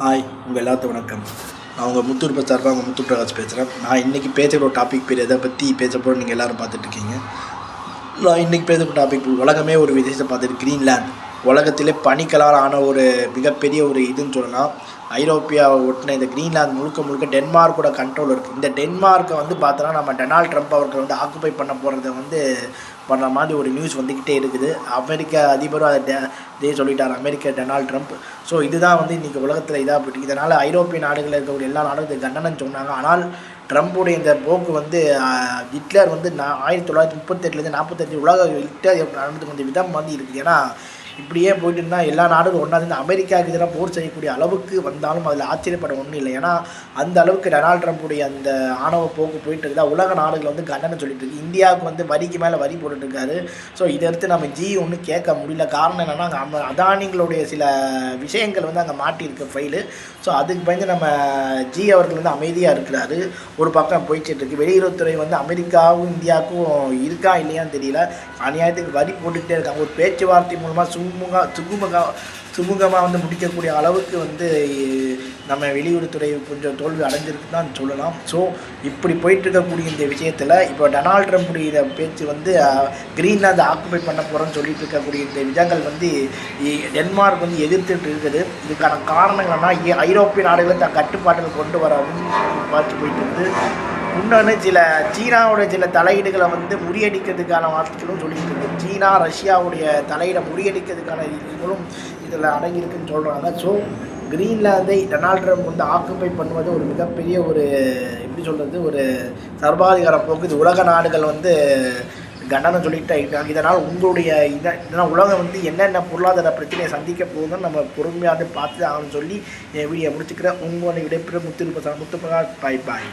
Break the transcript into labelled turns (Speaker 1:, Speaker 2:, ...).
Speaker 1: Hi உங்கள் எல்லாத்து வணக்கம். நான் உங்கள் முத்தூர் சார்பாக உங்கள் முத்து பிரகாஷ் பேசுகிறேன் நான் இன்றைக்கி பேசுகிற ஒரு டாபிக் பேர் எதை பற்றி பேச நீங்கள் எல்லோரும் பார்த்துட்ருக்கீங்க நான் இன்றைக்கி பேசுகிற டாபிக் உலகமே ஒரு விசேஷத்தை பார்த்துட்டு க்ரீன்லேண்ட் உலகத்திலே பனிக்கலால் ஆன ஒரு மிகப்பெரிய ஒரு இதுன்னு சொல்லலாம். ஐரோப்பியாவை ஒட்டின இந்த கிரீன்லாந்து முழுக்க முழுக்க டென்மார்க்கோட கண்ட்ரோல் இருக்குது இந்த டென்மார்க்கை வந்து பார்த்தோன்னா நம்ம டொனால்ட் ட்ரம்ப் அவர்கள் வந்து ஆக்குப்பை பண்ண போகிறத வந்து பண்ணுற மாதிரி ஒரு நியூஸ் வந்துக்கிட்டே இருக்குது. அமெரிக்க அதிபரும் அதை டே- இதே சொல்லிட்டார் அமெரிக்க டொனால்ட் ட்ரம்ப். ஸோ இதுதான் வந்து இன்றைக்கி உலகத்தில் இதாக போயிட்டு இதனால் ஐரோப்பிய நாடுகளில் இருக்கக்கூடிய எல்லா நாடும் இது கண்டனம் சொன்னாங்க. ஆனால் ட்ரம்ப்புடைய இந்த போக்கு வந்து ஹிட்லர் வந்து நான் ஆயிரத்தி தொள்ளாயிரத்தி முப்பத்தெட்டுலேருந்து நாற்பத்தஞ்சு உலக ஹிட்லர் நடந்து வந்த விதம் வந்து இருக்குது ஏன்னா இப்படியே போயிட்டு இருந்தால் எல்லா நாடுகளும் ஒன்றா சேர்ந்து அமெரிக்காவுக்கு எதிராக போர் செய்யக்கூடிய அளவுக்கு வந்தாலும் அதில் ஆச்சரியப்பட ஒன்றும் இல்லை. ஏன்னா அந்த அளவுக்கு டொனால்ட் ட்ரம்ப்புடைய அந்த ஆணவ போக்கு போயிட்டு இருக்குதா உலக நாடுகள் வந்து கண்டனம் சொல்லிட்டு இருக்கு. இந்தியாவுக்கு வந்து வரிக்கு மேலே வரி போட்டுட்டு ஸோ இதை எடுத்து நம்ம ஜி ஒன்றும் கேட்க முடியல. காரணம் என்னென்னா அங்கே அதானிங்களுடைய சில விஷயங்கள் வந்து அங்கே மாட்டியிருக்கு ஃபைலு ஸோ அதுக்கு பயந்து நம்ம ஜி அவர்கள் வந்து அமைதியாக இருக்கிறாரு. ஒரு பக்கம் போயிட்டு இருக்கு. வெளியுறவுத்துறை வந்து அமெரிக்காவும் இந்தியாவுக்கும் இருக்கா இல்லையான்னு தெரியல. அநியாயத்துக்கு வரி போட்டுக்கிட்டே இருக்காங்க. ஒரு பேச்சுவார்த்தை மூலமாக tunggu tunggu mengau சுமூகமாக வந்து முடிக்கக்கூடிய அளவுக்கு வந்து நம்ம வெளியுறவுத்துறை கொஞ்சம் தோல்வி அடைஞ்சிருக்கு தான் சொல்லலாம். ஸோ இப்படி போயிட்டுருக்கக்கூடிய இந்த விஷயத்தில் இப்போ டொனால்ட் ட்ரம்புடைய பேச்சு வந்து கிரீன்லாந்து ஆக்குபை பண்ண போகிறோன்னு சொல்லிட்டு இருக்கக்கூடிய இந்த விதங்கள் வந்து இ- டென்மார்க் வந்து எதிர்த்துட்டு இருக்குது இதுக்கான காரணங்கள்னா ஐரோப்பிய நாடுகளை தன் கட்டுப்பாட்டில் கொண்டு வரவும் பார்த்து போயிட்டு இருந்து இன்னொன்று சில சீனாவுடைய சில தலையீடுகளை வந்து முறியடிக்கிறதுக்கான வார்த்தைகளும் சொல்லிட்டு இருக்கு சீனா ரஷ்யாவுடைய தலையீடை முறியடிக்கிறதுக்கான இதுகளும் இதில் அடங்கியிருக்குன்னு சொல்கிறாங்க ஸோ கிரீன்லாந்தை டொனால்ட் ட்ரம்ப் வந்து ஆக்குப்பை பண்ணுவது ஒரு மிகப்பெரிய ஒரு எப்படி சொல்கிறது ஒரு சர்வாதிகார போக்கு. இது உலக நாடுகள் வந்து கண்டனம் சொல்லிட்டு இருக்காங்க இதனால் உங்களுடைய இதை இதனால் உலகம் வந்து என்னென்ன பொருளாதார பிரச்சனையை சந்திக்க போகுதுன்னு நம்ம பொறுமையாக பார்த்து ஆகணும்னு சொல்லி என் வீடியோ முடிச்சுக்கிறேன். உங்களுடைய விடைபெற முத்து முத்து பாய் பாய்